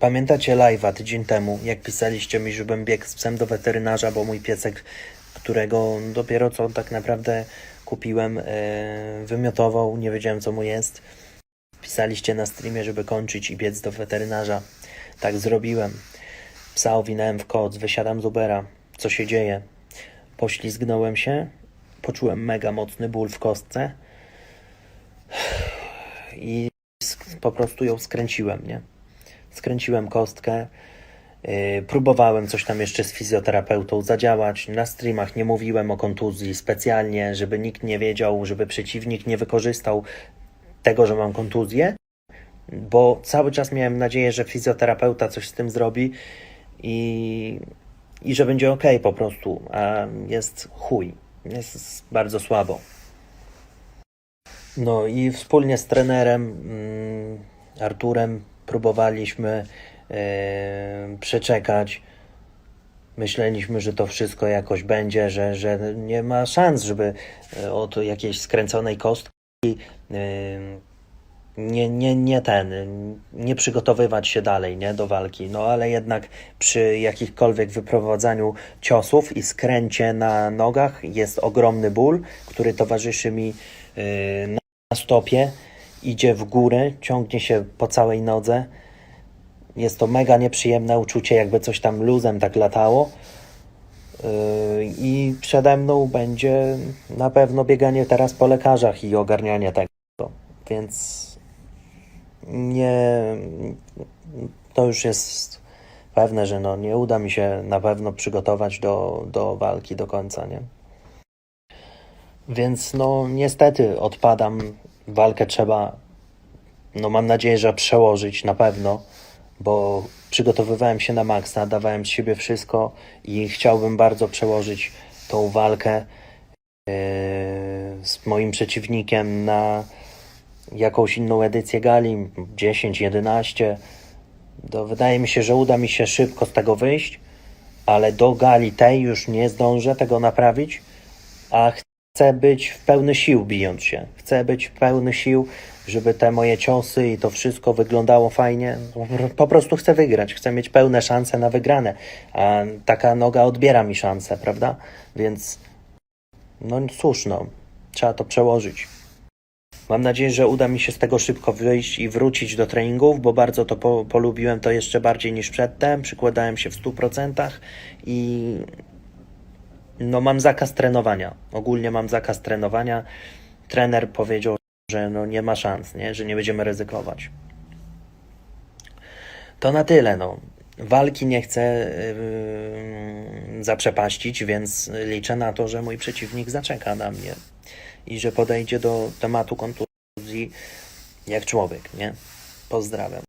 Pamiętacie live'a tydzień temu, jak pisaliście mi, żebym biegł z psem do weterynarza, bo mój piesek, którego dopiero co tak naprawdę kupiłem, e, wymiotował, nie wiedziałem co mu jest. Pisaliście na streamie, żeby kończyć i biec do weterynarza. Tak zrobiłem. Psa owinąłem w koc, wysiadam z Ubera. Co się dzieje? Poślizgnąłem się, poczułem mega mocny ból w kostce i po prostu ją skręciłem, nie? Skręciłem kostkę. Yy, próbowałem coś tam jeszcze z fizjoterapeutą zadziałać. Na streamach nie mówiłem o kontuzji specjalnie, żeby nikt nie wiedział, żeby przeciwnik nie wykorzystał tego, że mam kontuzję, bo cały czas miałem nadzieję, że fizjoterapeuta coś z tym zrobi i, i że będzie ok po prostu, a jest chuj. Jest bardzo słabo. No i wspólnie z trenerem mm, Arturem próbowaliśmy e, przeczekać. Myśleliśmy, że to wszystko jakoś będzie, że, że nie ma szans, żeby e, od jakiejś skręconej kostki e, nie, nie, nie ten, nie przygotowywać się dalej nie, do walki. No ale jednak przy jakichkolwiek wyprowadzaniu ciosów i skręcie na nogach jest ogromny ból, który towarzyszy mi na stopie, idzie w górę, ciągnie się po całej nodze. Jest to mega nieprzyjemne uczucie, jakby coś tam luzem tak latało. Yy, I przede mną będzie na pewno bieganie teraz po lekarzach i ogarnianie tego. Więc nie. To już jest pewne, że no, nie uda mi się na pewno przygotować do, do walki do końca, nie? Więc no niestety odpadam. Walkę trzeba, no mam nadzieję, że przełożyć na pewno, bo przygotowywałem się na maksa, dawałem z siebie wszystko i chciałbym bardzo przełożyć tą walkę yy, z moim przeciwnikiem na jakąś inną edycję gali 10, 11. To wydaje mi się, że uda mi się szybko z tego wyjść, ale do gali tej już nie zdążę tego naprawić, a chcę być w pełny sił bijąc się. Chcę być w pełny sił, żeby te moje ciosy i to wszystko wyglądało fajnie. Po prostu chcę wygrać, chcę mieć pełne szanse na wygrane, a taka noga odbiera mi szanse, prawda? Więc no cóż, no, trzeba to przełożyć. Mam nadzieję, że uda mi się z tego szybko wyjść i wrócić do treningów, bo bardzo to po, polubiłem to jeszcze bardziej niż przedtem. Przykładałem się w 100% i no mam zakaz trenowania. Ogólnie mam zakaz trenowania. Trener powiedział, że no nie ma szans, nie? że nie będziemy ryzykować. To na tyle, no. Walki nie chcę yy, zaprzepaścić, więc liczę na to, że mój przeciwnik zaczeka na mnie i że podejdzie do tematu kontuzji jak człowiek, nie? Pozdrawiam.